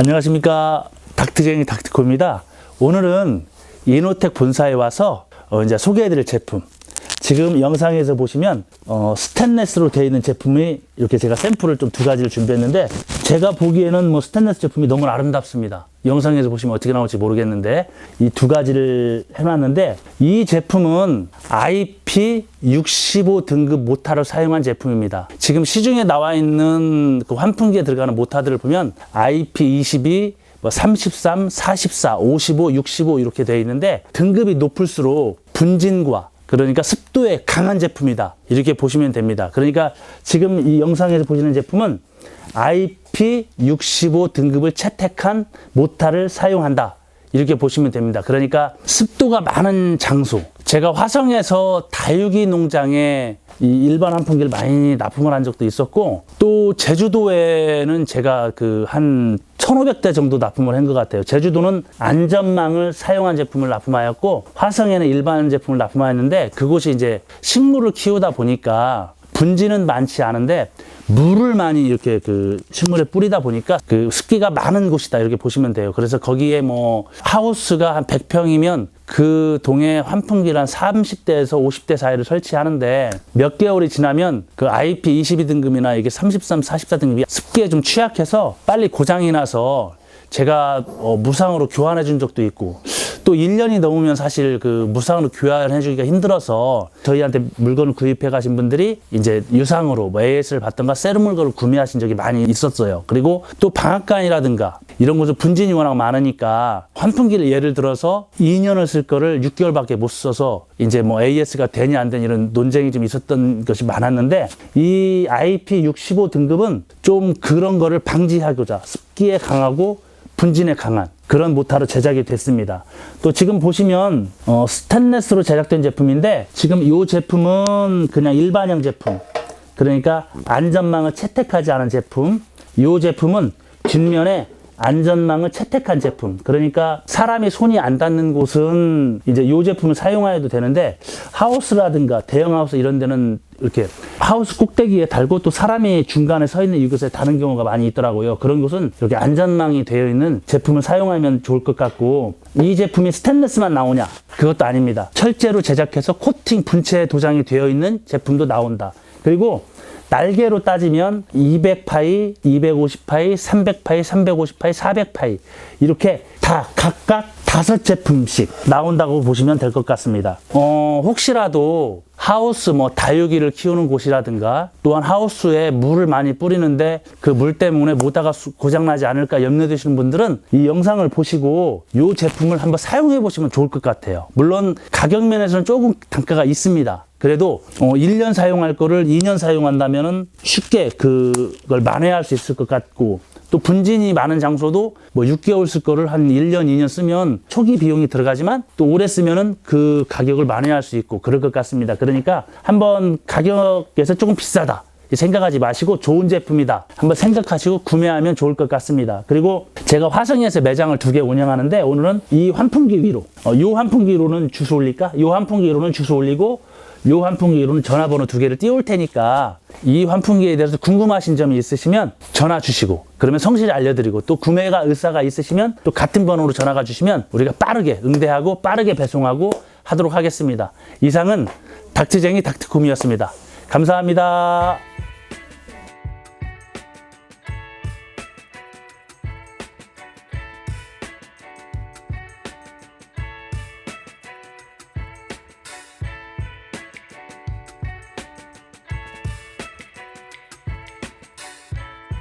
안녕하십니까 닥트쟁이 닥트코입니다. 오늘은 이노텍 본사에 와서 어, 이제 소개해드릴 제품. 지금 영상에서 보시면 어, 스테인레스로 되어 있는 제품이 이렇게 제가 샘플을 좀 두 가지를 준비했는데 제가 보기에는 뭐 스테인레스 제품이 너무 아름답습니다. 영상에서 보시면 어떻게 나올지 모르겠는데 이 두 가지를 해놨는데 이 제품은 IP65 등급 모타를 사용한 제품입니다. 지금 시중에 나와 있는 그 환풍기에 들어가는 모타들을 보면 IP22 뭐 33, 44, 55, 65 이렇게 되어 있는데 등급이 높을수록 분진과 그러니까 습도에 강한 제품이다. 이렇게 보시면 됩니다. 그러니까 지금 이 영상에서 보시는 제품은 IP65 등급을 채택한 모타를 사용한다. 이렇게 보시면 됩니다. 그러니까 습도가 많은 장소. 제가 화성에서 다육이 농장에 이 일반 환풍기를 많이 납품을 한 적도 있었고 또 제주도에는 제가 그 한 1500대 정도 납품을 한 것 같아요. 제주도는 안전망을 사용한 제품을 납품하였고 화성에는 일반 제품을 납품하였는데 그곳이 이제 식물을 키우다 보니까 분지는 많지 않은데 물을 많이 이렇게 그 식물에 뿌리다 보니까 그 습기가 많은 곳이다 이렇게 보시면 돼요. 그래서 거기에 뭐 하우스가 한 100평이면 그 동에 환풍기를 한 30대에서 50대 사이를 설치하는데 몇 개월이 지나면 그 IP22 등급이나 이게 33, 44 등급이 습기에 좀 취약해서 빨리 고장이 나서 제가 어, 무상으로 교환해 준 적도 있고 또 1년이 넘으면 사실 그 무상으로 교환해 주기가 힘들어서 저희한테 물건을 구입해 가신 분들이 이제 유상으로 뭐 AS를 받던가 세rum 물건을 구매하신 적이 많이 있었어요. 그리고 또 방앗간이라든가 이런 곳은 분진이 워낙 많으니까 환풍기를 예를 들어서 2년을 쓸 거를 6개월밖에 못 써서 이제 뭐 AS가 되냐 안 되냐 이런 논쟁이 좀 있었던 것이 많았는데 이 IP65 등급은 좀 그런 거를 방지하고자 습기에 강하고 분진에 강한 그런 모타로 제작이 됐습니다. 또 지금 보시면 어, 스테인레스로 제작된 제품인데 지금 이 제품은 그냥 일반형 제품 그러니까 안전망을 채택하지 않은 제품 이 제품은 뒷면에 안전망을 채택한 제품. 그러니까 사람이 손이 안 닿는 곳은 이제 이 제품을 사용해도 되는데 하우스라든가 대형 하우스 이런 데는 이렇게 하우스 꼭대기에 달고 또 사람이 중간에 서 있는 이곳에 다는 경우가 많이 있더라고요. 그런 곳은 이렇게 안전망이 되어 있는 제품을 사용하면 좋을 것 같고 이 제품이 스테인레스만 나오냐? 그것도 아닙니다. 철제로 제작해서 코팅 분체 도장이 되어 있는 제품도 나온다. 그리고 날개로 따지면 200파이, 250파이, 300파이, 350파이, 400파이 이렇게 다 각각 다섯 제품씩 나온다고 보시면 될 것 같습니다. 어, 혹시라도 하우스 뭐 다육이를 키우는 곳이라든가 또한 하우스에 물을 많이 뿌리는데 그 물 때문에 모다가 고장나지 않을까 염려되시는 분들은 이 영상을 보시고 이 제품을 한번 사용해 보시면 좋을 것 같아요. 물론 가격 면에서는 조금 단가가 있습니다. 그래도 어 1년 사용할 거를 2년 사용한다면은 쉽게 그걸 만회할 수 있을 것 같고 또 분진이 많은 장소도 뭐 6개월 쓸 거를 한 1년, 2년 쓰면 초기 비용이 들어가지만 또 오래 쓰면은 그 가격을 만회할 수 있고 그럴 것 같습니다. 그러니까 한번 가격에서 조금 비싸다. 생각하지 마시고 좋은 제품이다. 한번 생각하시고 구매하면 좋을 것 같습니다. 그리고 제가 화성에서 매장을 두 개 운영하는데 오늘은 이 환풍기 위로, 어, 이 환풍기로는 주소 올릴까? 이 환풍기로는 주소 올리고 이 환풍기로는 전화번호 두 개를 띄울 테니까 이 환풍기에 대해서 궁금하신 점이 있으시면 전화 주시고 그러면 성실히 알려드리고 또 구매가 의사가 있으시면 또 같은 번호로 전화가 주시면 우리가 빠르게 응대하고 빠르게 배송하고 하도록 하겠습니다. 이상은 닥트쟁이 닥트콤이었습니다. 감사합니다.